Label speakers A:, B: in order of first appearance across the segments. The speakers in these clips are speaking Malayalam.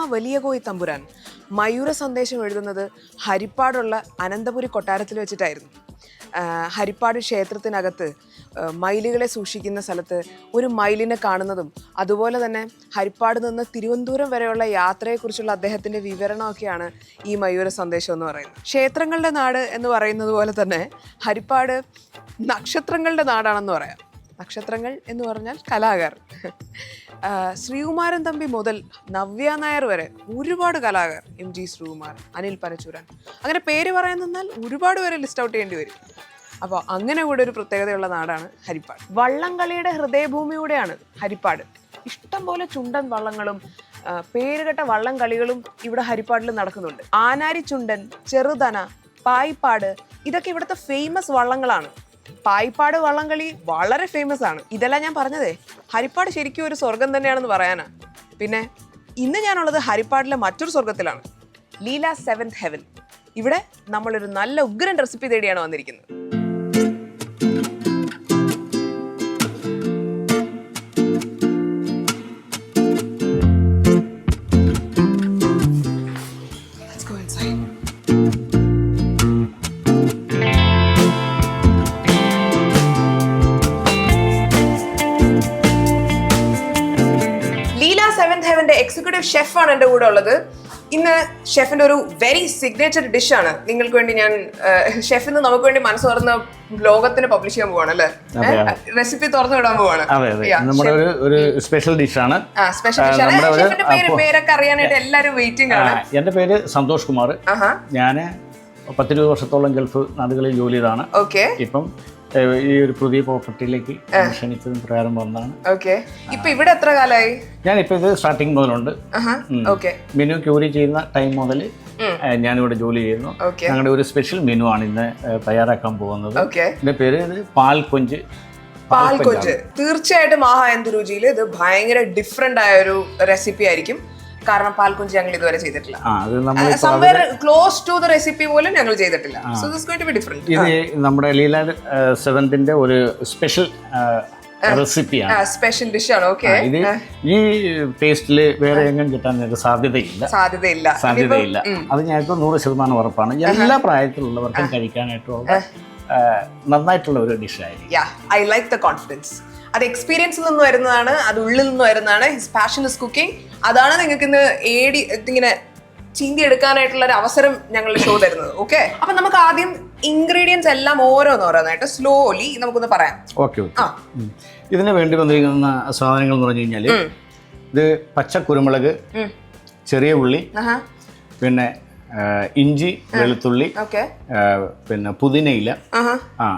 A: മാർത്താണ്ഡവർമ്മ വലിയ കോയി തമ്പുരാൻ. മയൂര സന്ദേശം എഴുതുന്നത് ഹരിപ്പാടുള്ള അനന്തപുരി കൊട്ടാരത്തിൽ വെച്ചിട്ടായിരുന്നു. ഹരിപ്പാട് ക്ഷേത്രത്തിനകത്ത് മയിലുകളെ സൂക്ഷിക്കുന്ന സ്ഥലത്ത് ഒരു മയിലിനെ കാണുന്നതും അതുപോലെ തന്നെ ഹരിപ്പാട് നിന്ന് തിരുവനന്തപുരം വരെയുള്ള യാത്രയെക്കുറിച്ചുള്ള അദ്ദേഹത്തിന്റെ വിവരണമൊക്കെയാണ് ഈ മയൂര സന്ദേശം എന്ന് പറയുന്നത്. ക്ഷേത്രങ്ങളുടെ നാട് എന്ന് പറയുന്നത് പോലെ തന്നെ ഹരിപ്പാട് നക്ഷത്രങ്ങളുടെ നാടാണെന്ന് പറയാം. നക്ഷത്രങ്ങൾ എന്ന് പറഞ്ഞാൽ കലാകാർ. ശ്രീകുമാരൻ തമ്പി മുതൽ നവ്യ നായർ വരെ ഒരുപാട് കലാകാർ എം ജി ശ്രീകുമാർ അനിൽ പനച്ചൂരൻ. അങ്ങനെ പേര് പറയാൻ നിന്നാൽ ഒരുപാട് പേരെ ലിസ്റ്റ് ഔട്ട് ചെയ്യേണ്ടി വരും. അപ്പോൾ അങ്ങനെ കൂടെ ഒരു പ്രത്യേകതയുള്ള നാടാണ് ഹരിപ്പാട്. വള്ളംകളിയുടെ ഹൃദയഭൂമിയൂടെയാണ് ഹരിപ്പാട്. ഇഷ്ടംപോലെ ചുണ്ടൻ വള്ളങ്ങളും പേരുകെട്ട വള്ളം കളികളും ഇവിടെ ഹരിപ്പാടിൽ നടക്കുന്നുണ്ട്. ആനാരി ചുണ്ടൻ ചെറുതന പായിപ്പാട് ഇതൊക്കെ ഇവിടുത്തെ ഫേമസ് വള്ളങ്ങളാണ്. പായിപ്പാട് വള്ളംകളി വളരെ ഫേമസ് ആണ്. ഇതെല്ലാം ഞാൻ പറഞ്ഞതേ ഹരിപ്പാട് ശരിക്കും ഒരു സ്വർഗം തന്നെയാണെന്ന് പറയാനാ. പിന്നെ ഇന്ന് ഞാനുള്ളത് ഹരിപ്പാടിലെ മറ്റൊരു സ്വർഗത്തിലാണ് ലീല സെവൻത് ഹെവൻ ഇവിടെ നമ്മളൊരു നല്ല ഉഗ്രൻ റെസിപ്പി തേടിയാണ് വന്നിരിക്കുന്നത്. സെവൻത് എക്സിക്യൂട്ടീവ് ഷെഫാണ് എന്റെ കൂടെ ഉള്ളത്. ഇന്ന് ഷെഫിന്റെ ഒരു വെരി സിഗ്നേച്ചർ ഡിഷാണ് നിങ്ങൾക്ക് വേണ്ടി ഞാൻ ഷെഫിന്ന് നമുക്ക് വേണ്ടി മനസ്സ് തുറന്ന് ലോകത്തിന് പബ്ലിഷ് ചെയ്യാൻ പോവാണ് അല്ലേ? റെസിപ്പി തുറന്നു വിടാൻ പോവാണ്.
B: നമ്മുടെ ഒരു ഒരു സ്പെഷ്യൽ ഡിഷാണ് നമ്മുടെ
A: ഷെഫിന്റെ പേര് പേരൊക്കെ അറിയാനായിട്ട് എല്ലാവരും വെയിറ്റിംഗ് ആണ്.
B: എന്റെ പേര് സന്തോഷ് കുമാർ. ഞാൻ പത്തിരുപത് വർഷത്തോളം ഗൾഫ് നാടുകളിൽ ജോലി ചെയ്താണ്.
A: ഓക്കെ
B: ഇപ്പം ഈ ഒരു പുതിയ പ്രോപ്പർട്ടിയിലേക്ക് ക്ഷണിച്ചതും പ്രകാരം വന്നതാണ്.
A: ഓക്കെ. ഇപ്പൊ ഇവിടെ എത്ര കാലമായി?
B: ഞാൻ ഇപ്പൊ ഇത് സ്റ്റാർട്ടിങ് മുതലുണ്ട്. മെനു ക്യൂരി ചെയ്യുന്ന ടൈം മുതൽ ഞാനിവിടെ ജോലി ചെയ്യുന്നു. ഞങ്ങളുടെ ഒരു സ്പെഷ്യൽ മെനു ആണ് ഇന്ന് തയ്യാറാക്കാൻ പോകുന്നത്. എന്റെ പേര് പാൽ കൊഞ്ച്
A: പാൽ കൊഞ്ച് തീർച്ചയായിട്ടും ആഹാ എന്ത് രുചിയിൽ ഇത് ഭയങ്കര ഡിഫറെന്റ് ആയ ഒരു റെസിപ്പി ആയിരിക്കും. കാരണം പാൽക്കുഞ്ചി ഞങ്ങൾ ഇതുവരെ ചെയ്തിട്ടില്ല. Somewhere close to the recipe പോലും ഞങ്ങൾ ചെയ്തിട്ടില്ല. So this going to be different
B: ഇത് നമ്മുടെ ലീല സെവന്തിന്റെ ഒരു സ്പെഷ്യൽ റെസിപ്പിയാണ്
A: സ്പെഷ്യൽ ഡിഷ് ആണ്. ഓക്കെ
B: ഇത് ഈ ടേസ്റ്റിൽ വേറെ എങ്ങും കിട്ടാൻ സാധ്യതയില്ല.
A: സാധ്യതയില്ല.
B: സാധ്യതയില്ല. അത് ഞങ്ങൾക്ക് നൂറ് ശതമാനം ഉറപ്പാണ്. എല്ലാ പ്രായത്തിലുള്ളവർക്കും കഴിക്കാനായിട്ടുള്ള നന്നായിട്ടുള്ള ഒരു ഡിഷായിരിക്കും
A: ഐ ലൈക്ക് ദ കോൺഫിഡൻസ് അത് എക്സ്പീരിയൻസിൽ നിന്ന് വരുന്നതാണ് അത് ഉള്ളിൽ നിന്ന് വരുന്നതാണ്. ഹിസ് പാഷൻ ഇസ് കുക്കിംഗ് അതാണ് നിങ്ങൾക്ക് ഇന്ന് ഏടി ഇങ്ങനെ ചീന്തി എടുക്കാനായിട്ടുള്ള ഒരു അവസരം ഞങ്ങളുടെ ഷോ തരുന്നത്. ഓക്കെ അപ്പൊ നമുക്ക് ആദ്യം ഇൻഗ്രീഡിയൻസ് എല്ലാം ഓരോന്ന് ഓരോന്നായിട്ട് സ്ലോലി നമുക്കൊന്ന് പറയാം.
B: ഓക്കെ
A: ആ.
B: ഇതിന് വേണ്ടി വന്നിരിക്കുന്ന സാധനങ്ങൾ എന്ന് പറഞ്ഞു കഴിഞ്ഞാൽ ഇത് പച്ച കുരുമുളക് ചെറിയ ഉള്ളി പിന്നെ ഇഞ്ചി വെളുത്തുള്ളി
A: ഓക്കെ
B: പിന്നെ പുതിനയില. ആ.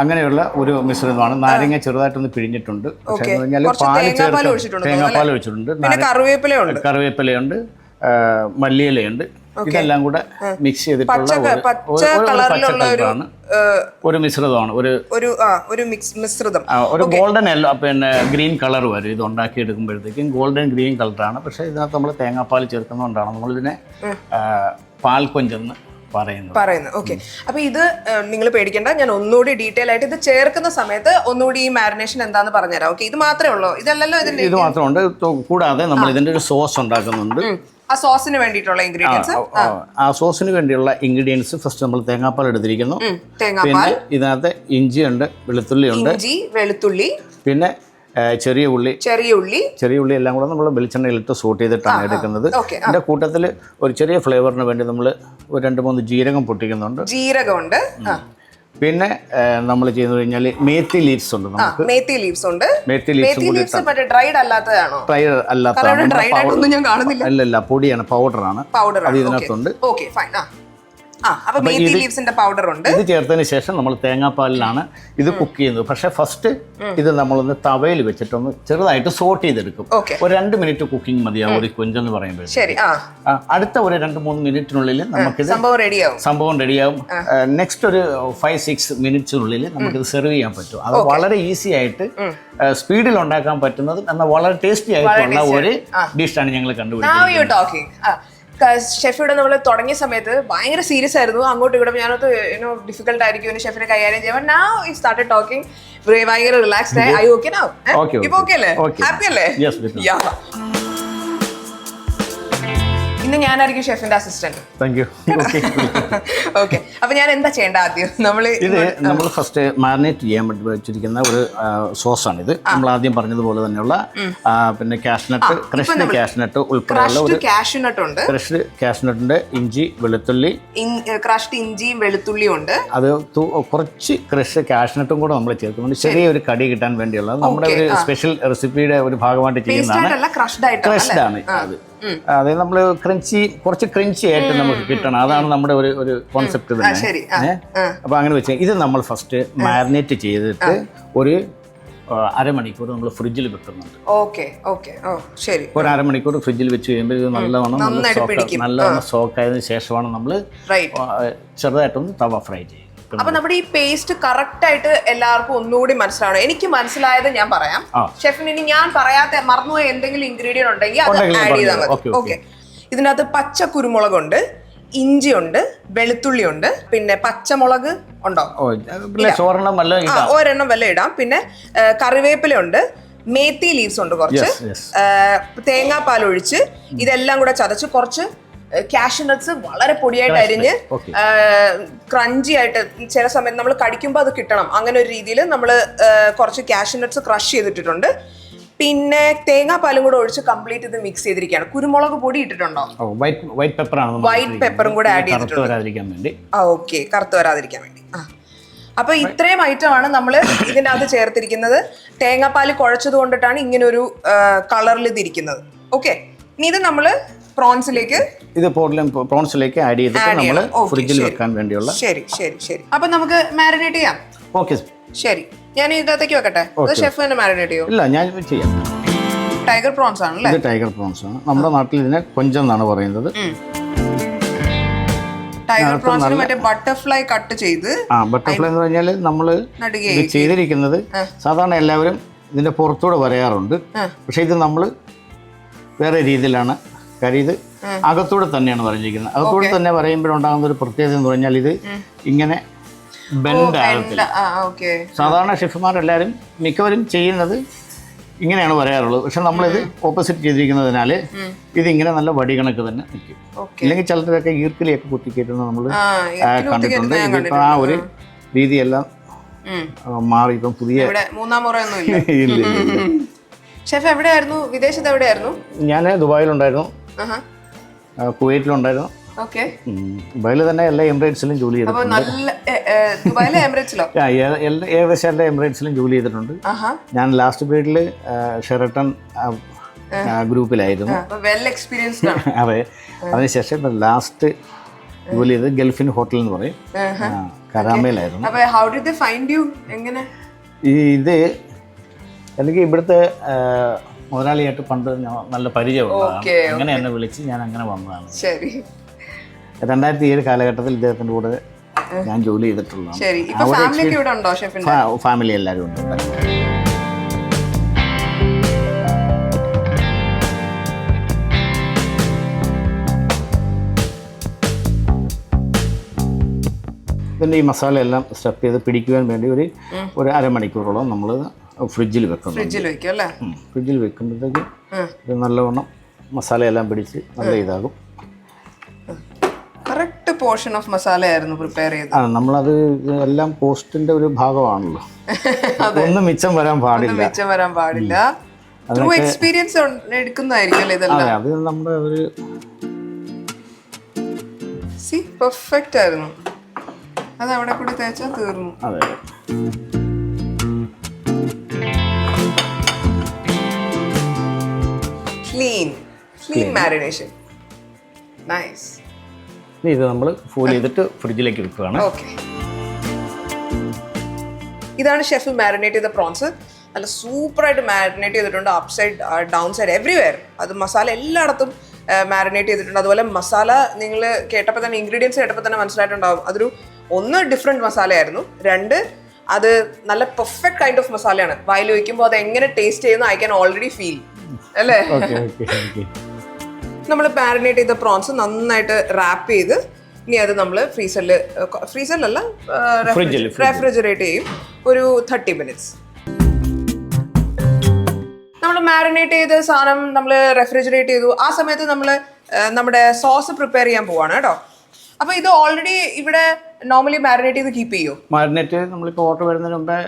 B: അങ്ങനെയുള്ള ഒരു മിശ്രിതമാണ്. നാരങ്ങ ചെറുതായിട്ടൊന്ന് പിഴിഞ്ഞിട്ടുണ്ട്. പക്ഷേ എന്ന് പറഞ്ഞാൽ പാൽ
A: തേങ്ങാപ്പാൽ
B: ചേർത്ത്
A: ഒഴിച്ചിട്ടുണ്ട്
B: തേങ്ങാപ്പാൽ ഒഴിച്ചിട്ടുണ്ട്.
A: പിന്നെ കറിവേപ്പിലയുണ്ട്.
B: കറിവേപ്പിലയുണ്ട്. മല്ലിയിലയുണ്ട്. ഇതെല്ലാം കൂടെ മിക്സ് ചെയ്തിട്ടുള്ള ഒരു- മിശ്രിതമാണ്. ഒരു
A: ഒരു മിശ്രിതം.
B: ഒരു ഗോൾഡൻ യെല്ലോ പിന്നെ ഗ്രീൻ കളർ വരും. ഇത് ഉണ്ടാക്കി എടുക്കുമ്പോഴത്തേക്കും ഗോൾഡൻ ഗ്രീൻ കളറാണ്. പക്ഷേ ഇതിനകത്ത് നമ്മൾ തേങ്ങാപ്പാൽ ചേർക്കുന്നതുകൊണ്ടാണ് നമ്മളിതിനെ ആ, പാൽ കൊഞ്ചെന്ന് പറയുന്നത്.
A: പറയുന്നത്. ഓക്കെ അപ്പൊ ഇത് നിങ്ങൾ പേടിക്കേണ്ട. ഞാൻ ഒന്നുകൂടി ഡീറ്റെയിൽ ആയിട്ട് ഇത് ചേർക്കുന്ന സമയത്ത് ഒന്നുകൂടി ഈ മാരിനേഷൻ എന്താന്ന് പറഞ്ഞുതരാം. ഓക്കെ ഇത് മാത്രമേ ഉള്ളൂ. ഇതല്ലല്ലോ ഇതിന്റെ
B: ഇത് മാത്രമുണ്ട് കൂടാതെ നമ്മൾ ഇതിന്റെ ഒരു സോസ് ഉണ്ടാക്കുന്നുണ്ട്.
A: ആ സോസിന് വേണ്ടിയിട്ടുള്ള ഇൻഗ്രീഡിയൻസ്
B: ആ, സോസിന് വേണ്ടിയുള്ള ഇൻഗ്രീഡിയൻസ് ഫസ്റ്റ് നമ്മൾ തേങ്ങാപ്പാൽ എടുത്തിരിക്കുന്നു.
A: തേങ്ങാപ്പാൽ.
B: പിന്നെ ഉണ്ട് വെളുത്തുള്ളി ഉണ്ട്
A: ഇഞ്ചി വെളുത്തുള്ളി.
B: പിന്നെ ചെറിയ ഉള്ളി
A: ചെറിയ ഉള്ളി.
B: ചെറിയ ഉള്ളി എല്ലാം കൂടെ നമ്മൾ വെളിച്ചെണ്ണയിലിട്ട് സൂട്ട് ചെയ്തിട്ടാണ് എടുക്കുന്നത്. എന്റെ കൂട്ടത്തിൽ ഒരു ചെറിയ ഫ്ലേവറിന് വേണ്ടി നമ്മൾ ഒരു രണ്ട് മൂന്ന് ജീരകം പൊട്ടിക്കുന്നുണ്ട്.
A: ജീരകമുണ്ട്.
B: പിന്നെ നമ്മൾ ചെയ്യുന്നത് കഴിഞ്ഞാൽ മേത്തി ലീവ്സ് ഉണ്ട് നമുക്ക്.
A: മേത്തി ലീവ്സ് ഉണ്ട്.
B: മേത്തി ലീവ്സും
A: ഡ്രൈഡ് അല്ലാത്തതാണോ? ഡ്രൈഡ് കാണുന്നില്ല.
B: അല്ലല്ല പൊടിയാണ് പൗഡറാണ്
A: പൗഡർ
B: അത് ഇതിനകത്തുണ്ട്.
A: ഓക്കെ ഫൈൻ ലീവ്സിന്റെ പൗഡർ ഉണ്ട്.
B: ഇത് ചേർത്തതിന് ശേഷം നമ്മൾ തേങ്ങാപ്പാലിലാണ് ഇത് കുക്ക് ചെയ്യുന്നത്. പക്ഷെ ഫസ്റ്റ് ഇത് നമ്മളൊന്ന് തവയിൽ വെച്ചിട്ടൊന്ന് ചെറുതായിട്ട് സോട്ട് ചെയ്തെടുക്കും. ഒരു രണ്ട് മിനിറ്റ് കുക്കിംഗ് മതിയാവും ഒരു കൊഞ്ചെന്ന് പറയുമ്പോൾ അടുത്ത ഒരു രണ്ട് മൂന്ന് മിനിറ്റിനുള്ളിൽ നമുക്കിത്
A: സംഭവം റെഡിയാവും
B: സംഭവം റെഡിയാവും നെക്സ്റ്റ് ഒരു ഫൈവ് സിക്സ് മിനിറ്റ്സിനുള്ളിൽ നമുക്കിത് സെർവ് ചെയ്യാൻ പറ്റും. അത് വളരെ ഈസി ആയിട്ട് സ്പീഡിൽ ഉണ്ടാക്കാൻ പറ്റുന്നത് എന്നാൽ വളരെ ടേസ്റ്റി ആയിട്ടുള്ള ഒരു ഡിഷാണ് ഞങ്ങൾ കണ്ടുപിടിച്ചത്
A: Now you're talking. ആ ഷെഫ് ഇവിടെ നമ്മൾ തുടങ്ങിയ സമയത്ത് ഭയങ്കര സീരിയസ് ആയിരുന്നു. അങ്ങോട്ടും ഇവിടെ ഞാനത് യുനോ ഡിഫിക്കൽട്ട് ആയിരിക്കും. ഷെഫിനെ കൈകാര്യം ചെയ്യാൻ. നാ ഈ സ്റ്റാർട്ട് ടോക്കിംഗ് ഭയങ്കര റിലാക്സ്ഡ് ആയി. ഐ ഓക്കെ നാ ഇപ്പൊ. ഓക്കെ അല്ലേ. ഹാപ്പി അല്ലേ? ഇന്ന് ഞാനായിരിക്കും ഷെഫിന്റെ അസിസ്റ്റന്റ്
B: താങ്ക് യു ഓക്കെ
A: അപ്പൊ ഞാൻ എന്താ ചെയ്യേണ്ട ആദ്യം? നമ്മൾ
B: ഇത് നമ്മൾ ഫസ്റ്റ് മാരിനേറ്റ് ചെയ്യാൻ വേണ്ടി വെച്ചിരിക്കുന്ന ഒരു സോസ് ആണ് ഇത്. നമ്മൾ ആദ്യം പറഞ്ഞതുപോലെ തന്നെയുള്ള പിന്നെ കാഷ്നട്ട് ക്രഷ്ഡ് കാഷ്നട്ട് ഉൾപ്പെടെയുള്ള ഒരു
A: കാഷ്നട്ട് ഉണ്ട്.
B: ക്രഷ്ഡ് കാഷ്നട്ടിന്റെ ഇഞ്ചി വെളുത്തുള്ളി.
A: ക്രഷ്ഡ് ഇഞ്ചിയും വെളുത്തുള്ളിയും ഉണ്ട്.
B: അത് കുറച്ച് ക്രഷ് കാഷ്നട്ടും കൂടെ നമ്മൾ ചേർക്കുന്നുണ്ട്. ചെറിയൊരു കടി കിട്ടാൻ വേണ്ടിയുള്ള നമ്മുടെ ഒരു സ്പെഷ്യൽ റെസിപ്പിയുടെ ഒരു ഭാഗമായിട്ട് ചെയ്യുന്നതാണ്
A: ക്രഷ്ഡ്
B: ആണ് അത്. അതായത് നമ്മൾ ക്രഞ്ചി കുറച്ച് ക്രഞ്ചി ആയിട്ട് നമുക്ക് കിട്ടണം. അതാണ് നമ്മുടെ ഒരു ഒരു കോൺസെപ്റ്റ് തന്നെ? അപ്പൊ അങ്ങനെ വെച്ച് ഇത് നമ്മൾ ഫസ്റ്റ് മാരിനേറ്റ് ചെയ്തിട്ട് ഒരു അരമണിക്കൂർ നമ്മൾ ഫ്രിഡ്ജിൽ വെക്കുന്നുണ്ട്.
A: Okay okay. ഓ ശരി.
B: ഒരു അരമണിക്കൂർ ഫ്രിഡ്ജിൽ വെച്ച് കഴിയുമ്പോൾ ഇത് നല്ലവണ്ണം നല്ല സോക്ക് നല്ലവണ്ണം സോക്ക് ആയതിനു ശേഷമാണ് നമ്മൾ ചെറുതായിട്ടൊന്ന് തവ ഫ്രൈ ചെയ്യും
A: അപ്പൊ നമ്മുടെ ഈ പേസ്റ്റ് കറക്റ്റ് ആയിട്ട് എല്ലാവർക്കും ഒന്നുകൂടി മനസ്സിലാവണം. എനിക്ക് മനസ്സിലായത് ഞാൻ പറയാം. ഷെഫിന് ഇനി ഞാൻ പറയാത്ത മറന്നുപോയ എന്തെങ്കിലും ഇൻഗ്രീഡിയന്റ് ഉണ്ടെങ്കിൽ അത് ആഡ് ചെയ്താൽ. മതി.
B: ഓക്കേ,
A: ഇതിനകത്ത് പച്ച കുരുമുളകുണ്ട് ഇഞ്ചിയുണ്ട് വെളുത്തുള്ളിയുണ്ട് പിന്നെ പച്ചമുളക് ഉണ്ടോ? ഒരെണ്ണം വല്ല ഇടാം. പിന്നെ കറിവേപ്പില ഉണ്ട് മേത്തി ലീവ്സ് ഉണ്ട് കുറച്ച്. തേങ്ങാപ്പാൽ ഒഴിച്ച് ഇതെല്ലാം കൂടെ ചതച്ച് കുറച്ച് കാഷ്യൂ നട്ട്സ് വളരെ പൊടിയായിട്ട് അരിഞ്ഞ് ക്രഞ്ചി ആയിട്ട് ചില സമയത്ത് നമ്മൾ കടിക്കുമ്പോൾ അത് കിട്ടണം. അങ്ങനെ ഒരു രീതിയിൽ നമ്മൾ കുറച്ച് കാഷ്യൂ നട്ട്സ് ക്രഷ് ചെയ്തിട്ടിട്ടുണ്ട്. പിന്നെ തേങ്ങാപ്പാലും കൂടെ ഒഴിച്ച് കംപ്ലീറ്റ് ഇത് മിക്സ് ചെയ്തിരിക്കുകയാണ്. കുരുമുളക് പൊടി ഇട്ടിട്ടുണ്ടോ?
B: വൈറ്റ് പെപ്പർ
A: ആണ് വൈറ്റ് പെപ്പറും കൂടെ
B: ആഡ്
A: ചെയ്തിട്ടുണ്ട്. ഓക്കെ കറുത്ത് വരാതിരിക്കാൻ വേണ്ടി. ആ. അപ്പൊ ഇത്രയും ഐറ്റമാണ് നമ്മൾ ഇതിന്റെ അകത്ത് ചേർത്തിരിക്കുന്നത്. തേങ്ങാപ്പാൽ കുഴച്ചത് കൊണ്ടിട്ടാണ് ഇങ്ങനെ ഒരു കളറിൽ ഇതിരിക്കുന്നത് ഓക്കെ ഇനി ഇത് നമ്മൾ പ്രോൺസിലേക്ക്?
B: ഇത് പ്രോൺസിലേക്ക് ആഡ് ചെയ്തിട്ട് നമ്മൾ ഫ്രിഡ്ജിൽ വെക്കാൻ വേണ്ടിയുള്ള
A: ശരി ശരി ശരി. അപ്പൊ നമുക്ക് മാരിനേറ്റ് ചെയ്യാം.
B: ഓക്കെ
A: ശരി. ഞാൻ ഇതിനകത്തേക്ക് വെക്കട്ടെ? അത് ഷെഫ് തന്നെ മാരിനേറ്റ് ചെയ്യും?
B: ഇല്ല ഞാൻ ചെയ്യാം.
A: ടൈഗർ പ്രോൺസ് ആണല്ലേ
B: ഇത് ടൈഗർ പ്രോൺസ് ആണ്. നമ്മുടെ നാട്ടിൽ ഇതിനെ കൊഞ്ചം എന്നാണ് പറയുന്നത്.
A: ടൈഗർ പ്രോൺസിന് മറ്റേ ബട്ടർഫ്ലൈ കട്ട് ചെയ്ത്
B: ആ ബട്ടർഫ്ലൈ എന്ന് പറഞ്ഞാൽ നമ്മൾ ചെയ്തിരിക്കുന്നത് സാധാരണ എല്ലാവരും ഇതിന്റെ പുറത്തൂടെ പറയാറുണ്ട് പക്ഷെ ഇത് നമ്മൾ വേറെ രീതിയിലാണ് കാര്യം ഇത് അകത്തൂടെ തന്നെയാണ് പറഞ്ഞിരിക്കുന്നത്. അകത്തൂടെ തന്നെ പറയുമ്പോഴുണ്ടാകുന്ന ഒരു പ്രത്യേകത എന്ന് പറഞ്ഞാൽ ഇത് ഇങ്ങനെ ബെൻഡ് ആകത്തില്ല. സാധാരണ ഷെഫുമാരെല്ലാവരും മിക്കവരും ചെയ്യുന്നത് ഇങ്ങനെയാണ് പറയാറുള്ളത്. പക്ഷെ നമ്മളിത് ഓപ്പോസിറ്റ് ചെയ്തിരിക്കുന്നതിനാൽ ഇതിങ്ങനെ നല്ല വടികണക്ക് തന്നെ നിൽക്കും. ഇല്ലെങ്കിൽ ചിലരൊക്കെ ഈർക്കിലൊക്കെ കുത്തിക്കേറ്റുന്നത് നമ്മൾ കണ്ടിട്ടുണ്ട്. ഇതിപ്പോൾ ആ ഒരു രീതിയെല്ലാം മാറി ഇപ്പം പുതിയ
A: മൂന്നാം ഇല്ല. ഷെഫ് എവിടെയായിരുന്നു? വിദേശത്ത് എവിടെയായിരുന്നു?
B: ഞാൻ ദുബായിലുണ്ടായിരുന്നു. കുവൈറ്റിലുണ്ടായിരുന്നു. ദുബായിൽ തന്നെ എല്ലാ എമിറേറ്റ്സിലും ജോലി ചെയ്തിട്ടുണ്ട്. ഏകദേശം എല്ലാ എമിറേറ്റ്സിലും ജോലി ചെയ്തിട്ടുണ്ട്. ഞാൻ ലാസ്റ്റ് പീരീഡിൽ ഷെറട്ടൺ ഗ്രൂപ്പിലായിരുന്നു. അതെ. അതിനുശേഷം ലാസ്റ്റ് ജോലി ചെയ്ത് ഗൾഫിൻ ഹോട്ടൽ എന്ന് പറയും. കരാമയിലായിരുന്നു. ഇത് എനിക്ക് ഇവിടുത്തെ മുതലാളിയായിട്ട് പണ്ട് നല്ല പരിചയമുള്ളതാണ്. അങ്ങനെ എന്നെ വിളിച്ച് ഞാൻ അങ്ങനെ വന്നതാണ്.
A: ശരി.
B: രണ്ടായിരത്തി ഏഴ് കാലഘട്ടത്തിൽ ഇദ്ദേഹത്തിന്റെ കൂടെ ഞാൻ ജോലി ചെയ്തിട്ടുള്ളതാണ്.
A: ഇപ്പൊ ഫാമിലി
B: എല്ലാവരും ഉണ്ട്. പിന്നെ ഈ മസാല എല്ലാം സ്റ്റഫ് ചെയ്ത് പിടിക്കുവാൻ വേണ്ടി ഒരു ഒരു അരമണിക്കൂറോളം നമ്മൾ ഫ്രിഡ്ജിൽ വെക്കും
A: ഫ്രിഡ്ജിൽ വെക്കും അല്ലേ.
B: ഫ്രിഡ്ജിൽ വെക്കുമ്പോഴത്തേക്ക്. ഇത് നല്ലവണ്ണം മസാലയെല്ലാം പിടിച്ച് നല്ല ഇതാകും.
A: കറക്റ്റ് പോർഷൻ ഓഫ് മസാല ആയിരുന്നു പ്രിപ്പയർ ചെയ്തത്.
B: ആ നമ്മളത് എല്ലാം പോസ്റ്റിന്റെ ഒരു ഭാഗമാണല്ലോ. ഒന്നും മിച്ചം വരാൻ പാടില്ല.
A: മിച്ചം വരാൻ പാടില്ല. ത്രൂ എക്സ്പീരിയൻസ് എടുക്കുന്നതായിരിക്കും അല്ലേ ഇതെല്ലാം?
B: അത് നമ്മുടെ ഒരു
A: സി പെർഫെക്റ്റ് ആയിരുന്നു. അത് അവിടെ കൂടി തേച്ചാൽ തീർന്നു.
B: അതെ.
A: ക്ലീൻ ക്ലീൻ മാരിനേഷൻ നൈസ്
B: ഇത് നമ്മൾ ഫുൾ ചെയ്തിട്ട് ഫ്രിഡ്ജിലേക്ക് എടുക്കുകയാണ്.
A: ഓക്കെ ഇതാണ് ഷെഫ് മാരിനേറ്റ് ചെയ്ത പ്രോൺസ് നല്ല സൂപ്പറായിട്ട് മാരിനേറ്റ് ചെയ്തിട്ടുണ്ട് up side down side everywhere അത് മസാല എല്ലായിടത്തും മാരിനേറ്റ് ചെയ്തിട്ടുണ്ട്. അതുപോലെ മസാല നിങ്ങൾ കേട്ടപ്പോൾ തന്നെ ഇൻഗ്രീഡിയൻസ് കേട്ടപ്പോൾ തന്നെ മനസ്സിലായിട്ടുണ്ടാവും. അതൊരു ഒന്ന് ഡിഫറെന്റ് മസാലയായിരുന്നു രണ്ട് അത് നല്ല പെർഫെക്റ്റ് കൈൻഡ് ഓഫ് മസാലയാണ് വായിൽ വയ്ക്കുമ്പോൾ അത് എങ്ങനെ ടേസ്റ്റ് ചെയ്യുന്നു ഐ ക്യാൻ ഓൾറെഡി ഫീൽ അല്ലേ? നമ്മൾ മാരിനേറ്റ് ചെയ്ത പ്രോൺസ് നന്നായിട്ട് റാപ്പ് ചെയ്ത് ഇനി അത് നമ്മൾ ഫ്രീസറിൽ ഫ്രീസറിലല്ല റെഫ്രിജറേറ്റ് ചെയ്യും. ഒരു തേർട്ടി മിനിറ്റ്സ് നമ്മൾ മാരിനേറ്റ് ചെയ്ത സാധനം നമ്മൾ റെഫ്രിജറേറ്റ് ചെയ്തു. ആ സമയത്ത് നമ്മൾ നമ്മുടെ സോസ് പ്രിപ്പയർ ചെയ്യാൻ പോവാണ് കേട്ടോ. അപ്പൊ ഇത് ഓൾറെഡി ഇവിടെ നോർമലി മാരിനേറ്റ് ചെയ്ത് കീപ്പ് ചെയ്യോ?
B: മാരിനേറ്റ് നമ്മളിപ്പോ ഓർഡർ വരുന്നതിന് മുമ്പേ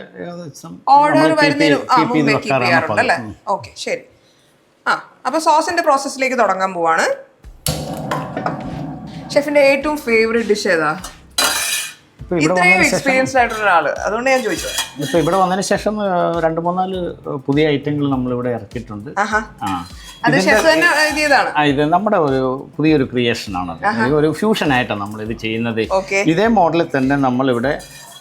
A: ഓർഡർ വരുന്നതിന് ആ
B: keep ചെയ്ത്
A: മുമ്പേ കീപ്പ് ചെയ്യാറുണ്ട് അല്ലേ? ഓക്കെ ശരി. ആ അപ്പൊ സോസിന്റെ പ്രോസസ്സിലേക്ക് തുടങ്ങാൻ പോവാണ്. ഷെഫിന്റെ ഏറ്റവും ഫേവറേറ്റ് ഡിഷ് ഏതാ?
B: ഇവിടെ
A: ഇത്രയും എക്സ്പീരിയൻസ്ഡ് ആയിട്ടുള്ള അതുകൊണ്ട് ഞാൻ
B: ഇപ്പൊ ഇവിടെ വന്നതിന് ശേഷം രണ്ട് മൂന്നാൽ പുതിയ ഐറ്റങ്ങൾ നമ്മളിവിടെ ഇറക്കിയിട്ടുണ്ട്. ആ.
A: അത് ഷെഫ് തന്നെ ഇത്
B: ഇത് നമ്മുടെ ഒരു പുതിയൊരു ക്രിയേഷൻ ആണ് ഒരു ഫ്യൂഷൻ ആയിട്ടാണ് നമ്മൾ ഇത് ചെയ്യുന്നത് ഇതേ മോഡലിൽ തന്നെ നമ്മളിവിടെ ആ,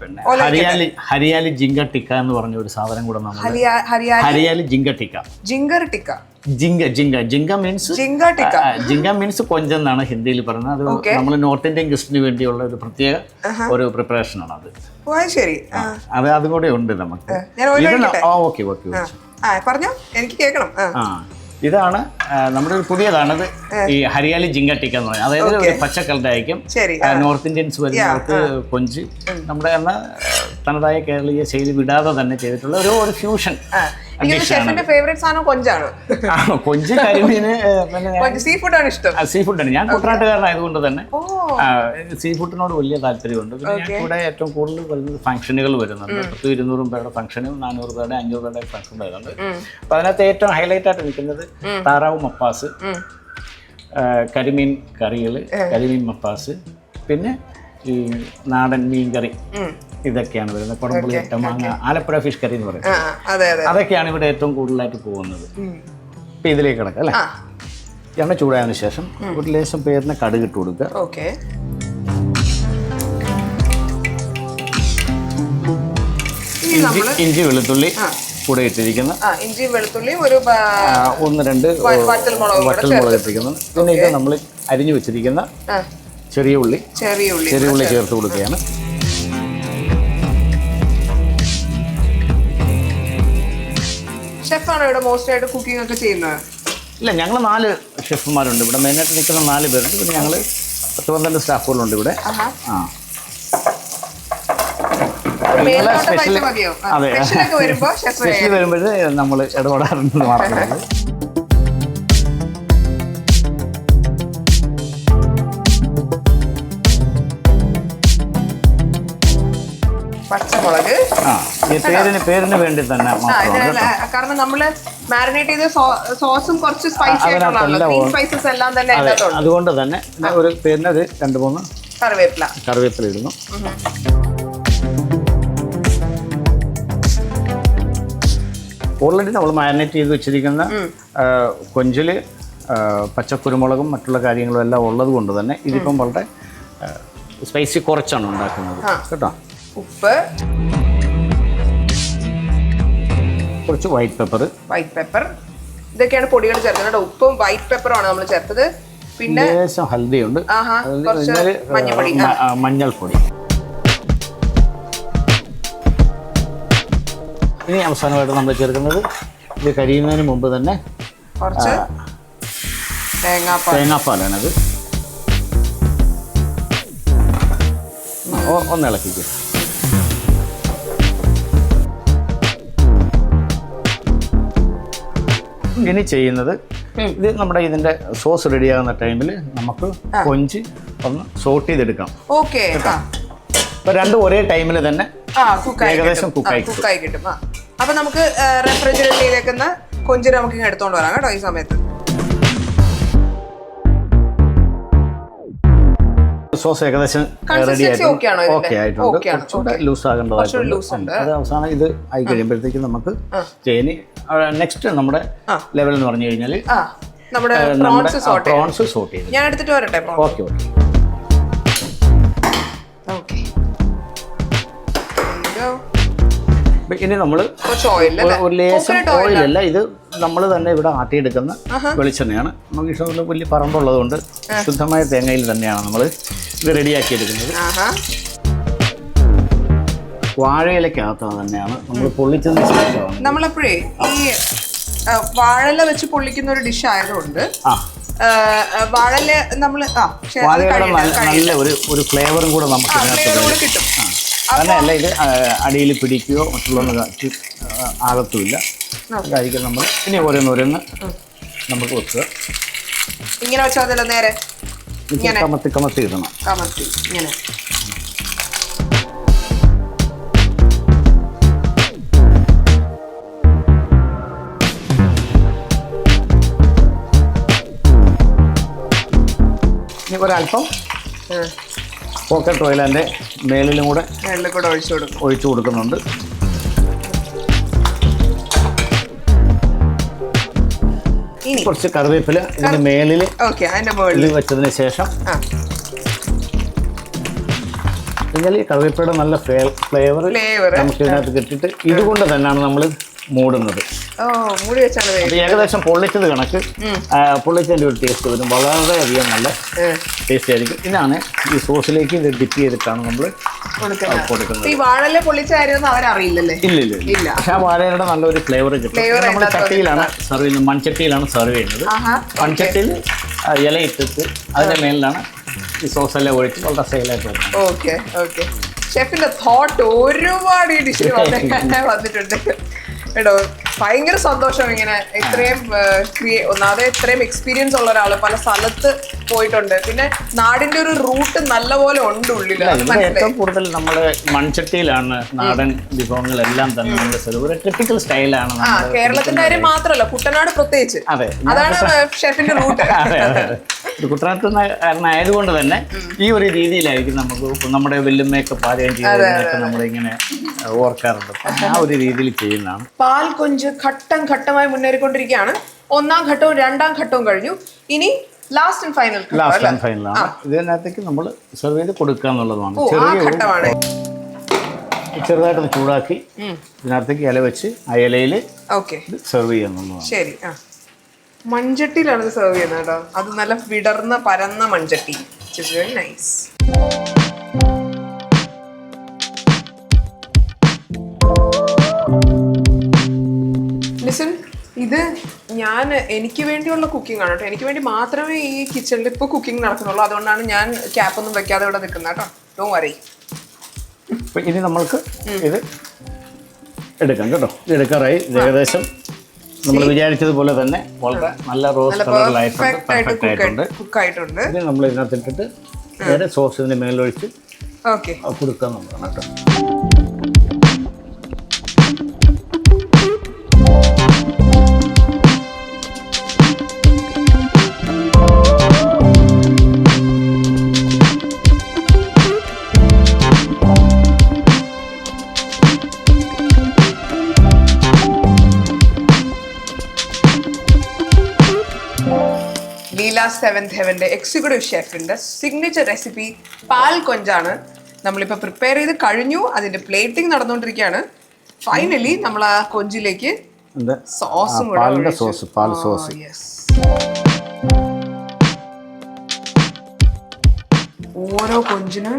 B: പിന്നെ ഹരിയാലി ഹരിയാലി ജിങ്ക ടിക്ക എന്ന് പറഞ്ഞ ഒരു സാധനം കൂടെ നമ്മൾ
A: ഹരിയാ ഹരിയാ
B: ഹരിയാലി ജിങ്ക ടിക്ക.
A: ജിങ്കർ ടിക്ക.
B: ജിങ്ക ജിങ്ക ജിങ്ക മീൻസ്
A: ജിങ്ക ടിക്ക.
B: ജിങ്ക മീൻസ് കൊഞ്ചെന്നാണ് ഹിന്ദിയിൽ പറയുന്നത്. അത് നമ്മൾ നോർത്ത് ഇന്ത്യൻ ഗസ്റ്റിന് വേണ്ടിയുള്ള ഒരു പ്രത്യേക ഒരു പ്രിപ്പറേഷൻ ആണ് അത്.
A: ശരി.
B: അത് അതും കൂടെ ഉണ്ട് നമുക്ക്. ഓക്കെ ഓക്കെ
A: പറഞ്ഞോ. എനിക്ക് കേൾക്കണം.
B: ഇതാണ് നമ്മുടെ ഒരു പുതിയതാണ് ഈ ഹരിയാലി ജിങ്ക ടിക്ക എന്ന് പറയുന്നത്. അതായത് ഒരു പച്ചക്കളറിന്റെ ആയിരിക്കും നോർത്ത് ഇന്ത്യൻസ് വരുന്നവർക്ക് കൊഞ്ച്. നമ്മുടെ തനതായ കേരളീയ ശൈലി വിടാതെ തന്നെ ചെയ്തിട്ടുള്ള ഒരു ഒരു ഫ്യൂഷൻ.
A: ഷെഫിന്റെ ഫേവറേറ്റ് സാധനം കൊഞ്ചാണ്.
B: കൊഞ്ച് കരിമീന്
A: സീ ഫുഡ് ആണ് ഇഷ്ടം.
B: സീ ഫുഡാണ് ഞാൻ കുട്ടനാട്ടുകാരനായതുകൊണ്ട് തന്നെ. സീ ഫുഡിനോട് വലിയ താല്പര്യമുണ്ട്. പിന്നെ ഇവിടെ ഏറ്റവും കൂടുതൽ വരുന്നത് ഫംഗ്ഷനുകൾ വരുന്നുണ്ട് പത്ത് ഇരുന്നൂറും പേരുടെ ഫംഗ്ഷനും നാനൂറ് പേരുടെ അഞ്ഞൂറ് പേരുടെ ഫംഗ്ഷൻ വരുന്നുണ്ട് അപ്പൊ അതിനകത്ത് ഏറ്റവും ഹൈലൈറ്റ് ആയിട്ട് നിൽക്കുന്നത് താറാവ് മപ്പാസ് കരിമീൻ കറികൾ കരിമീൻ മപ്പാസ് പിന്നെ ഈ നാടൻ
A: മീൻകറി.
B: ഇതൊക്കെയാണ് വരുന്നത്. കുടംപുളി ഇട്ട മാങ്ങ ആലപ്പുഴ ഫിഷ് കറി എന്ന് പറയുന്നത്. അതൊക്കെയാണ് ഇവിടെ ഏറ്റവും കൂടുതലായിട്ട് പോകുന്നത്. ഇപ്പൊ ഇതിലേക്ക് കിടക്കാം അല്ലേ? എണ്ണ ചൂടായതിനു ശേഷം ഒരു ലേശം പേരിന് കടുക് ഇട്ട് കൊടുക്കുക.
A: ഓക്കെ.
B: ഇഞ്ചി ഇഞ്ചി വെളുത്തുള്ളി കൂടെ ഇട്ടിരിക്കുന്നു
A: ഇഞ്ചി വെളുത്തുള്ളി ഒരു
B: ഒന്ന് രണ്ട്
A: വറ്റൽ
B: മുളക് ഇട്ടിരിക്കുന്നു പിന്നെ ഇത് നമ്മൾ അരിഞ്ഞു വെച്ചിരിക്കുന്ന ചെറിയ ഉള്ളി.
A: ചെറിയ ഉള്ളി
B: ചെറിയ ഉള്ളി ചേർത്ത്. കൊടുക്കുകയാണ്.
A: ഷെഫാണോ ഇവിടെ മോസ്റ്റ് ആയിട്ട് കുക്കിംഗ് ഒക്കെ ചെയ്യുന്നത്?
B: ഇല്ല ഞങ്ങൾ നാല് ഷെഫ്മാരുണ്ട്. ഇവിടെ മെയിനായിട്ട് നിൽക്കുന്ന നാല് പേരുണ്ട്. പിന്നെ ഞങ്ങൾ പത്ത് പന്ത്രണ്ട് സ്റ്റാഫുകളുണ്ട് ഇവിടെ. ആ.
A: സ്പെഷ്യൽ
B: അതെ. സ്പെഷ്യൽ വരുമ്പോൾ നമ്മൾ ഇടപെടാറുണ്ട് മാത്രമേ
A: പച്ചമുളക്
B: ആ ഈ പേരിന് പേരിന് വേണ്ടി തന്നെ
A: കാരണം നമ്മൾ മാരിനേറ്റ് ചെയ്ത സോസും കുറച്ച് സ്പൈസി ആയിട്ടുള്ള സ്പൈസസ് എല്ലാം തന്നെ
B: അതെ അതുകൊണ്ട് തന്നെ ഒരു പേരിന് ഒരു രണ്ട് മൂന്ന്
A: കറിവേപ്പില.
B: കറിവേപ്പില ഇടുന്നു. ഓൾറെഡി നമ്മൾ മാരിനേറ്റ് ചെയ്ത് വെച്ചിരിക്കുന്ന കൊഞ്ചിൽ പച്ചക്കുരുമുളകും മറ്റുള്ള കാര്യങ്ങളും എല്ലാം ഉള്ളത് കൊണ്ട് തന്നെ ഇതിപ്പം വളരെ സ്പൈസി കുറച്ചാണ് ഉണ്ടാക്കുന്നത്. കേട്ടോ?
A: ഉപ്പ്.
B: കുറച്ച് വൈറ്റ് പെപ്പർ
A: വൈറ്റ് പെപ്പർ ഇതൊക്കെയാണ് പൊടികൾ ചേർക്കുന്നത് ഉപ്പും വൈറ്റ് പെപ്പറും ആണ് നമ്മൾ ചേർത്തത്. പിന്നെ
B: ലേശം ഹൽദിയുണ്ട്.
A: കുറച്ച്
B: കഴിഞ്ഞാൽ, ആ,
A: മഞ്ഞപ്പൊടി.
B: മ- ആ, മഞ്ഞൾപ്പൊടി. ഇനി അവസാനമായിട്ട് നമ്മൾ ചേർക്കുന്നത് ഇത് കരിയുന്നതിന് മുമ്പ് തന്നെ
A: കുറച്ച് തേങ്ങാപ്പാൽ.
B: തേങ്ങാപ്പാലാണത്. ഒ- ഇനി ചെയ്യുന്നത് ഇത് നമ്മുടെ ഇതിന്റെ സോസ് റെഡിയാകുന്ന ടൈമിൽ നമുക്ക് കൊഞ്ച് ഒന്ന് സോട്ട് ചെയ്തെടുക്കാം.
A: ഓക്കെ
B: അപ്പൊ രണ്ടും ഒരേ ടൈമിൽ തന്നെ ഏകദേശം. കുക്കായി
A: കിട്ടും. അപ്പൊ നമുക്ക് റെഫ്രിജറേറ്റ് ചെയ്തേക്കുന്ന കൊഞ്ച് നമുക്ക് എടുത്തോണ്ട് വരാം കേട്ടോ ഈ സമയത്ത്.
B: സോസ് ഏകദേശം റെഡി ആയിട്ടുണ്ട്? ഓക്കെ ആയിട്ടുണ്ട്. കുറച്ചുകൂടെ ലൂസ് ആകേണ്ടതായിട്ടുണ്ട്. അത് അവസാനം ഇത് ആയി കഴിയുമ്പോഴത്തേക്കും നമുക്ക് ചേനി നെക്സ്റ്റ് നമ്മുടെ ലെവൽ എന്ന് പറഞ്ഞു കഴിഞ്ഞാൽ
A: നമ്മുടെ
B: നമ്മുടെ
A: പ്രോൺസ് സോട്ട്
B: ചെയ്ത്
A: ഞാൻ എടുത്തിട്ട് വരട്ടെ ഓക്കെ
B: ഓക്കെ. ഓക്കെ.
A: ഓക്കെ
B: ഇനി നമ്മൾ ഒരു ലേശം ഓയിലല്ല ഇത് നമ്മൾ തന്നെ ഇവിടെ ആട്ടിയെടുക്കുന്ന വെളിച്ചെണ്ണയാണ്. നമുക്ക് ഇഷ്ടമുള്ള വലിയ പറമ്പുള്ളത് കൊണ്ട് ശുദ്ധമായ തേങ്ങയിൽ തന്നെയാണ് നമ്മൾ ഇത് റെഡിയാക്കി എടുക്കുന്നത്
A: ആഹാ.
B: വാഴയിലക്കകത്ത് തന്നെയാണ്. നമ്മൾ പൊള്ളിച്ചതിന് ശേഷമാണ്
A: നമ്മളപ്പോഴേ ഈ വാഴല വെച്ച് പൊള്ളിക്കുന്ന ഒരു ഡിഷ് ആയതുകൊണ്ട് വാഴല നമ്മൾ
B: നല്ല ഒരു ഒരു ഫ്ലേവറും കൂടെ നമുക്ക്
A: ആ.
B: ഇതിനകത്ത് അല്ല ഇത് അടിയിൽ പിടിക്കുകയോ മറ്റുള്ള ആകത്തുമില്ല. അതായിരിക്കും നമ്മൾ ഇനി ഓരോന്നോരോന്ന് നമുക്ക് വെക്കുക.
A: ഇങ്ങനെ വെച്ചാൽ മതിയല്ലോ നേരെ.
B: കമത്തി കമത്തി ഇടണം.
A: കമത്തി ഇങ്ങനെ.
B: ഒരല്പം പോക്കറ്റ് ഓയിൽ അതിന്റെ മേലിലും കൂടെ
A: കൂടെ ഒഴിച്ചു കൊടുക്കും.
B: ഒഴിച്ചു കൊടുക്കുന്നുണ്ട്. കുറച്ച് കറിവേപ്പില ഇതിന്റെ മേലിൽ
A: ഓക്കെ അതിന്റെ
B: വെച്ചതിന് ശേഷം കഴിഞ്ഞാൽ ഈ കറിവേപ്പിലയുടെ നല്ല ഫ്ലേവർ
A: ഫ്ലേവർ
B: നമുക്ക് ഇതിനകത്ത് കിട്ടിയിട്ട് ഇതുകൊണ്ട് തന്നെയാണ് നമ്മൾ മൂടുന്നത്. ഏകദേശം പൊള്ളിച്ചത് കണക്ക്. പൊള്ളിച്ചതിന്റെ ഒരു ടേസ്റ്റ് വരും. വളരെയധികം നല്ല ടേസ്റ്റ് ആയിരിക്കും. ഇതാണ് ഈ സോസിലേക്ക് ഇത് ഡിപ്പ് ചെയ്തിട്ടാണ് നമ്മൾ
A: കൊടുക്കുന്നത്. ഈ വാഴല പൊള്ളിച്ചായിരുന്നു അവരറിയില്ലല്ലേ?
B: ഇല്ല ഇല്ല ഇല്ല. പക്ഷെ ആ വാഴയുടെ നല്ലൊരു ഫ്ലേവർ കിട്ടും. നമ്മൾ ചട്ടിയിലാണ് സെർവ് ചെയ്യുന്നത്. മൺചട്ടിയിലാണ് സെർവ് ചെയ്യുന്നത്. മൺചട്ടിയിൽ ഇല ഇട്ടിട്ട് അതിന്റെ മേലിലാണ് ഈ സോസെല്ലാം ഒഴിച്ച് വളരെ സെയിലായിട്ട് വരുന്നത്
A: ഓക്കെ ഓക്കെ. ഷെഫിന്റെ തോട്ട് ഒരുപാട് ഈ ഡിഷിൽ വന്നിട്ടുണ്ട്. കേട്ടോ ഭയങ്കര സന്തോഷം ഇങ്ങനെ ഇത്രയും ക്രിയേ ഒന്നാതെ ഇത്രയും എക്സ്പീരിയൻസ് ഉള്ള ഒരാൾ പല സ്ഥലത്ത് പോയിട്ടുണ്ട്. പിന്നെ നാടിന്റെ ഒരു റൂട്ട് നല്ല പോലെ ഉണ്ട്
B: ഇവിടെ ഏറ്റവും കൂടുതൽ നമ്മൾ മൺചട്ടിയിലാണ് നാടൻ വിഭവങ്ങളെല്ലാം തന്നെ ഒരു ടിപ്പിക്കൽ സ്റ്റൈലാണ്
A: കേരളത്തിന്റെ കാര്യം മാത്രമല്ല കുട്ടനാട് പ്രത്യേകിച്ച്. അതാണ് ഷെഫിന്റെ റൂട്ട്
B: അതെ ഒരു തന്നെ ഈ ഒരു രീതിയിലായിരിക്കും നമുക്ക് നമ്മുടെ വെല്ലുമ്മയൊക്കെ പാചകം ചെയ്യുന്നതൊക്കെ നമ്മളിങ്ങനെ ഓർക്കാറുണ്ട്. ആ ഒരു രീതിയിൽ ചെയ്യുന്നതാണ്.
A: പാൽ കൊഞ്ച് ഘട്ടം ഘട്ടമായി മുന്നേറിക്കൊണ്ടിരിക്കുകയാണ്. ഒന്നാം ഘട്ടവും രണ്ടാം ഘട്ടവും കഴിഞ്ഞു. ഇനി last and final
B: last and ഫൈനലാണ് ഇതിനകത്തേക്ക് നമ്മൾ സെർവ് ചെയ്ത് കൊടുക്കുക എന്നുള്ളതാണ് ചെറിയ
A: ഘട്ടമാണ്.
B: ചെറുതായിട്ടൊന്ന് ചൂടാക്കി ഇതിനകത്തേക്ക് ഇല വെച്ച് ആ ഇലയിൽ
A: ഓക്കെ
B: സെർവ് ചെയ്യാന്നുള്ളതാണ്
A: ശരി മൺചട്ടിയിലാണ് സെർവ് ചെയ്യുന്നത് കേട്ടോ. അത് നല്ല വിടർന്ന പരന്ന മൺചട്ടി നൈസ് ലിസൺ ഇത് ഞാൻ എനിക്ക് വേണ്ടിയുള്ള കുക്കിംഗ് ആണ് കേട്ടോ. എനിക്ക് വേണ്ടി മാത്രമേ ഈ കിച്ചണിൽ ഇപ്പോൾ കുക്കിംഗ് നടക്കുന്നുള്ളൂ. അതുകൊണ്ടാണ് ഞാൻ ക്യാപ്പൊന്നും വെക്കാതെ ഇവിടെ നിൽക്കുന്നത് കേട്ടോ. ഡോ വറി
B: അപ്പൊ ഇനി നമ്മൾക്ക് ഇത് എടുക്കാം കേട്ടോ. ഇത് എടുക്കാറായി. ഏകദേശം നമ്മൾ വിചാരിച്ചതുപോലെ തന്നെ വളരെ നല്ല റോസ് കളറിലായിട്ടുണ്ട്
A: പെർഫെക്റ്റ്
B: ആയിട്ടുണ്ട്.
A: കുക്ക് ആയിട്ടുണ്ട്.
B: ഇത് നമ്മൾ ഇതിനകത്ത് ഇട്ടിട്ട് നേരെ സോസ് ഇതിന്റെ മേലൊഴിച്ച് കൊടുക്കാൻ നോക്കണം കേട്ടോ.
A: ലീല സെവൻത് ഹെവന്റെ എക്സിക്യൂട്ടീവ് ഷെഫിന്റെ സിഗ്നേച്ചർ റെസിപ്പി പാൽ കൊഞ്ചാണ്. നമ്മളിപ്പോൾ പ്രിപ്പയർ ചെയ്ത് കഴിഞ്ഞു. അതിന്റെ പ്ലേറ്റിംഗ് നടന്നുകൊണ്ടിരിക്കുകയാണ്. ഫൈനലി നമ്മൾ ആ കൊഞ്ചിലേക്ക് സോസും
B: കൂടെ സോസ് പാൽ സോസ് യെസ്
A: ഓരോ കൊഞ്ചിനും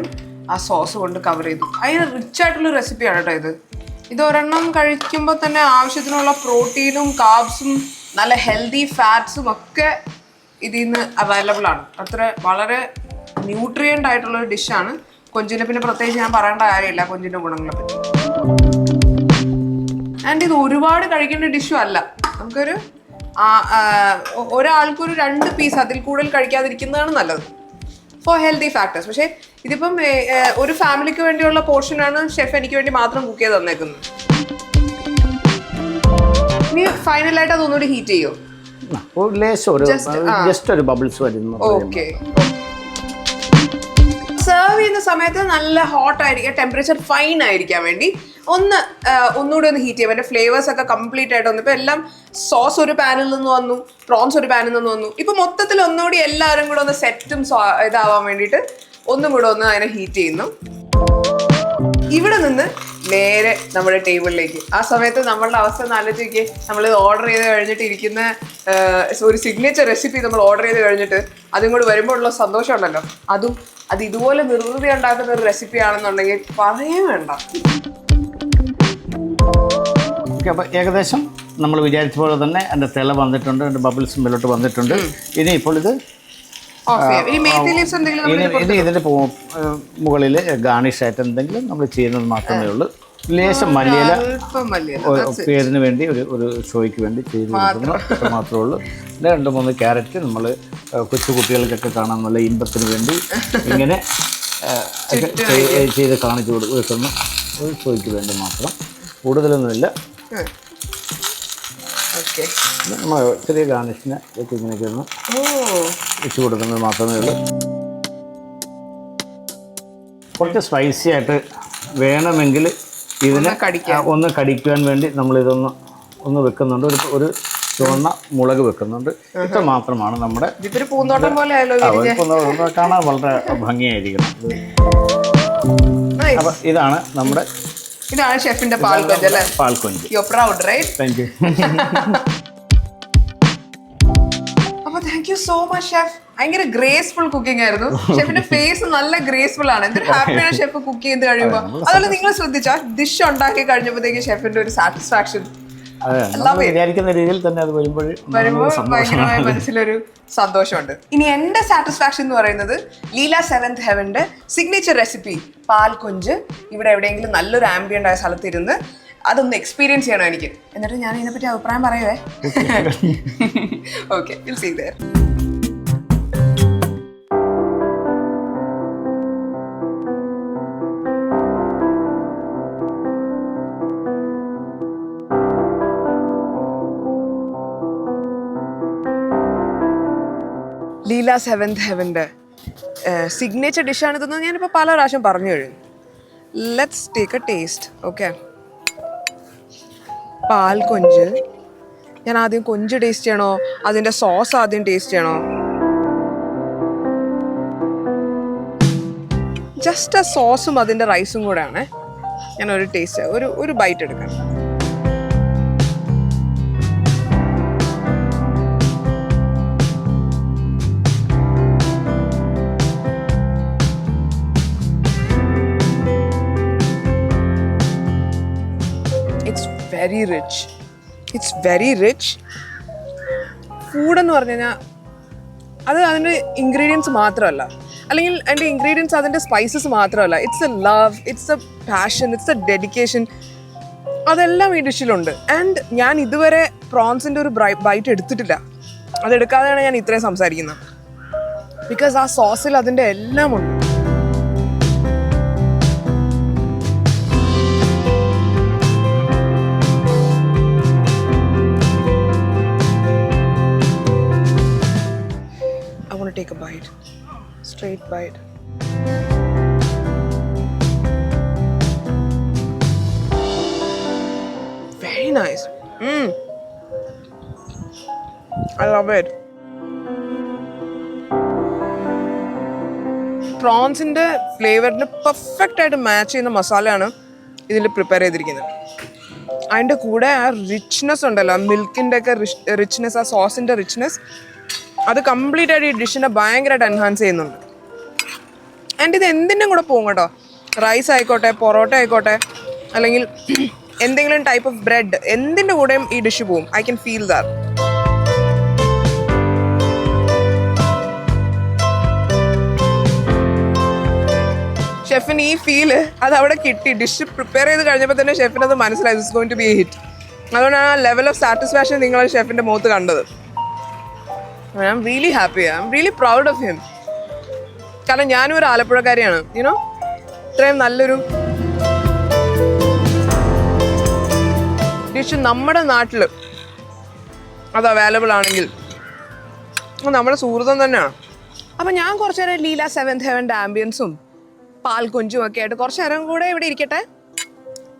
A: ആ സോസ് കൊണ്ട് കവർ ചെയ്തു. അതിന് റിച്ച് ആയിട്ടുള്ള റെസിപ്പിയാണ് കേട്ടോ ഇത്. ഇത് ഒരെണ്ണം കഴിക്കുമ്പോൾ തന്നെ ആവശ്യത്തിനുള്ള പ്രോട്ടീനും കാബ്സും നല്ല ഹെൽത്തി ഫാറ്റ്സും ഒക്കെ ഇതിൽ നിന്ന് അവൈലബിൾ ആണ്. അത്ര വളരെ ന്യൂട്രിയന്റ് ആയിട്ടുള്ള ഒരു ഡിഷാണ് കൊഞ്ചിനെ പിന്നെ പ്രത്യേകിച്ച് ഞാൻ പറയേണ്ട കാര്യമില്ല. കൊഞ്ചിന്റെ ഗുണങ്ങളെ പറ്റി. ആൻഡ് ഇത് ഒരുപാട് കഴിക്കേണ്ട ഡിഷും അല്ല. നമുക്കൊരു ഒരാൾക്കൊരു രണ്ട് പീസ് അതിൽ കൂടുതൽ കഴിക്കാതിരിക്കുന്നതാണ് നല്ലത്. ഫോർ ഹെൽത്തി ഫാക്ടേഴ്സ് പക്ഷേ ഇതിപ്പം ഒരു ഫാമിലിക്ക് വേണ്ടിയുള്ള പോർഷനാണ് ഷെഫ് എനിക്ക് വേണ്ടി മാത്രം കുക്ക് ചെയ്ത് തന്നേക്കുന്നത്. ഇനി ഫൈനലായിട്ട് അതൊന്നുകൂടി ഹീറ്റ് ചെയ്യോ?
B: ആ, ഒരു ലേശം ഒരു ജസ്റ്റ് ഒരു ബബിൾസ് വരുന്നു
A: ഓക്കെ സെർവ് ചെയ്യുന്ന സമയത്ത് നല്ല ഹോട്ട് ആയിരിക്കാം ടെമ്പറേച്ചർ ഫൈൻ ആയിരിക്കാൻ വേണ്ടി. ഒന്ന് ഒന്നുകൂടി ഒന്ന് ഹീറ്റ് ചെയ്യാം. അതിന്റെ ഫ്ലേവേഴ്സ് ഒക്കെ കംപ്ലീറ്റ് ആയിട്ട് വന്നു. ഇപ്പൊ എല്ലാം സോസ് ഒരു പാനിൽ നിന്ന് വന്നു പ്രോൺസ് ഒരു പാനിൽ നിന്ന് വന്നു. ഇപ്പൊ മൊത്തത്തിൽ ഒന്നുകൂടി എല്ലാവരും കൂടെ ഒന്ന് സെറ്റും ഇതാവാൻ വേണ്ടിയിട്ട് ഒന്നും കൂടെ ഒന്ന് അതിനെ ഹീറ്റ് ചെയ്യുന്നു. ഇവിടെ നിന്ന് നേരെ നമ്മുടെ ടേബിളിലേക്ക്. ആ സമയത്ത് നമ്മളുടെ അവസ്ഥ ആലോചിക്കുക നമ്മൾ ഓർഡർ ചെയ്ത് കഴിഞ്ഞിട്ട് ഇരിക്കുന്ന ഒരു സിഗ്നേച്ചർ റെസിപ്പി നമ്മൾ ഓർഡർ ചെയ്ത് കഴിഞ്ഞിട്ട് അതും കൂടി വരുമ്പോൾ ഉള്ള സന്തോഷം ഉണ്ടല്ലോ അതും അത് ഇതുപോലെ നിർവൃതി ഉണ്ടാക്കുന്ന ഒരു റെസിപ്പി ആണെന്നുണ്ടെങ്കിൽ പറയേ വേണ്ട.
B: ഓക്കെ അപ്പോൾ ഏകദേശം നമ്മൾ വിചാരിച്ച പോലെ തന്നെ എന്റെ തിള വന്നിട്ടുണ്ട് എന്റെ ബബിൾസ് മേലോട്ട് വന്നിട്ടുണ്ട്. ഇനി ഇപ്പോൾ ഇത്
A: ഇനി മേത്തി ലീവ്സ് എന്തെങ്കിലും നമ്മൾ
B: ഇത് മുകളിൽ ഗാർണിഷ് ആയിട്ട് എന്തെങ്കിലും നമ്മൾ ചെയ്യുന്നത് മാത്രമേ ഉള്ളൂ. ലേശം മല്ലിയില പേരിന് വേണ്ടി ഒരു ഒരു ഷോയ്ക്ക് വേണ്ടി ചെയ്ത് കൊടുക്കുന്നു മാത്രമേ ഉള്ളൂ. രണ്ട് മൂന്ന് ക്യാരറ്റ് നമ്മൾ കൊച്ചു കുട്ടികൾക്കൊക്കെ കാണാൻ നല്ല ഇമ്പത്തിന് വേണ്ടി ഇങ്ങനെ ചെയ്ത് കാണിച്ചു കൊടുക്കുന്നു ഒരു ഷോയ്ക്ക് വേണ്ടി മാത്രം. കൂടുതലൊന്നുമില്ല. പിന്നെ നമ്മൾ ചെറിയ ഗാർണിഷിനെ ഇങ്ങനെയൊക്കെ ഒന്ന് വെച്ച് കൊടുക്കുന്നത് മാത്രമേ ഉള്ളൂ. കുറച്ച് സ്പൈസി ആയിട്ട് വേണമെങ്കിൽ ഇതിനെ
A: ഒന്ന് കടിക്കാൻ.
B: വേണ്ടി നമ്മളിതൊന്ന് ഒന്ന് വെക്കുന്നുണ്ട്. ഒരു ഒരു ചുവന്ന മുളക് വെക്കുന്നുണ്ട്. ഇത്ര മാത്രമാണ് നമ്മുടെ
A: പൂന്തോട്ടം പോലെ
B: കാണാൻ വളരെ ഭംഗിയായിരിക്കണം ഇത്. അപ്പം ഇതാണ് നമ്മുടെ
A: ഇതാണ് ഷെഫിന്റെ പാൽക്കൊഞ്ച് അല്ലേ?
B: പാൽക്കൊഞ്ച്.
A: You proud right
B: thank you
A: അപ്പൊ thank you so much chef ഭയങ്കര ഗ്രേസ്ഫുൾ കുക്കിംഗ് ആയിരുന്നു. ഷെഫിന്റെ ഫേസ് നല്ല ഗ്രേസ്ഫുൾ ആണ്. എന്തൊരു ഹാപ്പിയാണ് ഷെഫ് കുക്ക് ചെയ്ത് കഴിയുമ്പോൾ അതുപോലെ നിങ്ങൾ ശ്രദ്ധിച്ചാൽ ഡിഷ് ഉണ്ടാക്കി കഴിഞ്ഞപ്പോഴത്തേക്ക് ഷെഫിന്റെ ഒരു സാറ്റിസ്ഫാക്ഷൻ
B: വിചാരിക്കുന്ന രീതിയിൽ തന്നെ അത് വരുമ്പോൾ
A: വരുമ്പോൾ ഭയങ്കരമായ മനസ്സിലൊരു സന്തോഷമുണ്ട്. ഇനി എന്റെ സാറ്റിസ്ഫാക്ഷൻ എന്ന് പറയുന്നത് ലീല സെവൻത് ഹെവന്റെ സിഗ്നേച്ചർ റെസിപ്പി പാൽ കൊഞ്ച് ഇവിടെ എവിടെയെങ്കിലും നല്ലൊരു ആംബിയന്റ് ആയ സ്ഥലത്തിരുന്ന് അതൊന്ന് എക്സ്പീരിയൻസ് ചെയ്യണം എനിക്ക്. എന്നിട്ട് ഞാൻ ഇതിനെപ്പറ്റി അഭിപ്രായം പറയുവേ. Okay will see there Leela seventh ഹെവന്റെ signature ഡിഷാണ് ഇതെന്ന് ഞാനിപ്പോൾ പല പ്രാവശ്യം പറഞ്ഞു കഴിഞ്ഞു. Let's take a taste okay പാൽ കൊഞ്ച്. ഞാൻ ആദ്യം കൊഞ്ച് ടേസ്റ്റ് ചെയ്യണോ? അതിന്റെ സോസ് ആദ്യം ടേസ്റ്റ് ചെയ്യണോ? ജസ്റ്റ് ആ സോസും അതിന്റെ റൈസും കൂടെയാണ് ഞാൻ ഒരു ടേസ്റ്റ് ഒരു ഒരു ബൈറ്റ് എടുക്കാം very rich it's very rich ഫുഡെന്ന് പറഞ്ഞു കഴിഞ്ഞാൽ അത് അതിന്റെ ഇൻഗ്രീഡിയൻസ് മാത്രമല്ല. അല്ലെങ്കിൽ അതിന്റെ ഇൻഗ്രീഡിയൻസ് അതിന്റെ സ്പൈസസ് മാത്രമല്ല. It's a love it's a passion it's a dedication അതെല്ലാം ഈ ഡിഷിലുണ്ട് ആൻഡ് ഞാൻ ഇതുവരെ പ്രോൺസിന്റെ ഒരു ബൈറ്റ് എടുത്തിട്ടില്ല. അതെടുക്കാതെയാണ് ഞാൻ ഇത്രയും സംസാരിക്കുന്നത്. ബിക്കോസ് ആ സോസിൽ അതിന്റെ എല്ലാം ഉണ്ട് I want to take a bite. Straight bite. Very nice. Mm. I love it. പ്രോൺസിന്റെ ഫ്ലേവറിന് പെർഫെക്റ്റ് ആയിട്ട് മാച്ച് ചെയ്യുന്ന മസാലയാണ് ഇതിൽ പ്രിപ്പയർ ചെയ്തിരിക്കുന്നത് അതിന്റെ കൂടെ ആ റിച്ച്നെസ് ഉണ്ടല്ലോ മിൽക്കിന്റെ ഒക്കെ റിച്ച്നെസ് ആ സോസിന്റെ റിച്ച്നെസ് അത് കംപ്ലീറ്റ് ആയിട്ട് ഈ ഡിഷിനെ ഭയങ്കരമായിട്ട് എൻഹാൻസ് ചെയ്യുന്നുണ്ട്. ആൻഡ് ഇത് എന്തിന്റെ കൂടെ പോകും കേട്ടോ. റൈസ് ആയിക്കോട്ടെ പൊറോട്ട ആയിക്കോട്ടെ അല്ലെങ്കിൽ എന്തെങ്കിലും ടൈപ്പ് ഓഫ് ബ്രെഡ് എന്തിന്റെ കൂടെയും ഈ ഡിഷ് പോകും. ഐ ക്യാൻ ഫീൽ ദാറ്റ് ഷെഫിന് ഈ ഫീൽ അത് അവിടെ കിട്ടി. ഡിഷ് പ്രിപ്പയർ ചെയ്ത് കഴിഞ്ഞപ്പോൾ തന്നെ ഷെഫിന് അത് മനസ്സിലായി. It's going to be hit അതുകൊണ്ടാണ് ആ ലെവൽ ഓഫ് സാറ്റിസ്ഫാക്ഷൻ നിങ്ങൾ ഷെഫിന്റെ മുഖത്ത് കണ്ടത്. I really happy I am really proud of him കാരണം ഞാനും ഒരു ആലപ്പുഴക്കാരിയാണ് യുനോ ഇത്രയും നല്ലൊരു ഡിഷ് നമ്മുടെ നാട്ടിൽ അത് അവൈലബിൾ ആണെങ്കിൽ. നമ്മുടെ സുഹൃത്തം തന്നെയാണ്. അപ്പം ഞാൻ കുറച്ച് നേരം ലീല സെവൻത് ഹെവന്റെ ആംബിയൻസും പാൽ കൊഞ്ചും ഒക്കെ ആയിട്ട് കുറച്ച് നേരം കൂടെ ഇവിടെ ഇരിക്കട്ടെ.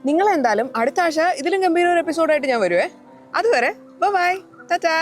A: നിങ്ങൾ എന്തായാലും അടുത്ത ആഴ്ച ഇതിലും ഗംഭീര ഒരു എപ്പിസോഡായിട്ട് ഞാൻ വരുവേ. അതുവരെ ബൈ ടാറ്റാ